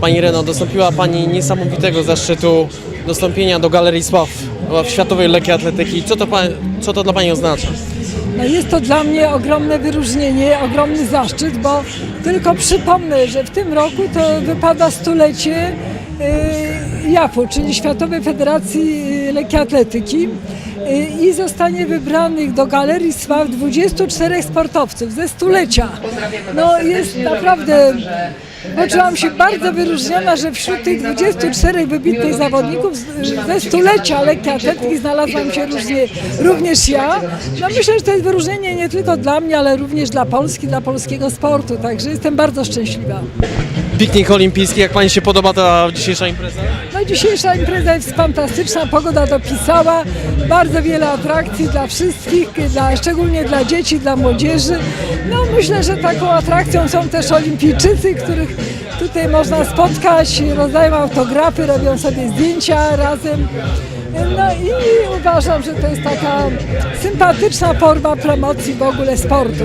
Pani Reno, dostąpiła Pani niesamowitego zaszczytu dostąpienia do Galerii Sław w Światowej Lekkiej Atletyki. Co to, co to dla Pani oznacza? No jest to dla mnie ogromne wyróżnienie, ogromny zaszczyt, bo tylko przypomnę, że w tym roku to wypada stulecie y, JAF-u, czyli Światowej Federacji y, Lekkiej Atletyki y, i zostanie wybranych do Galerii Sław 24 sportowców ze stulecia. No jest naprawdę Poczułam się bardzo wyróżniona, że wśród tych 24 wybitnych zawodników ze stulecia lekkiej atletyki znalazłam się różnie, również ja. No myślę, że to jest wyróżnienie nie tylko dla mnie, ale również dla Polski, dla polskiego sportu, także jestem bardzo szczęśliwa. Piknik olimpijski, jak Pani się podoba ta dzisiejsza impreza? No dzisiejsza impreza jest fantastyczna, pogoda dopisała, bardzo wiele atrakcji dla wszystkich, dla, szczególnie dla dzieci, dla młodzieży. No myślę, że taką atrakcją są też olimpijczycy, których tutaj można spotkać, rozdają autografy, robią sobie zdjęcia razem. No i uważam, że to jest taka sympatyczna forma promocji w ogóle sportu.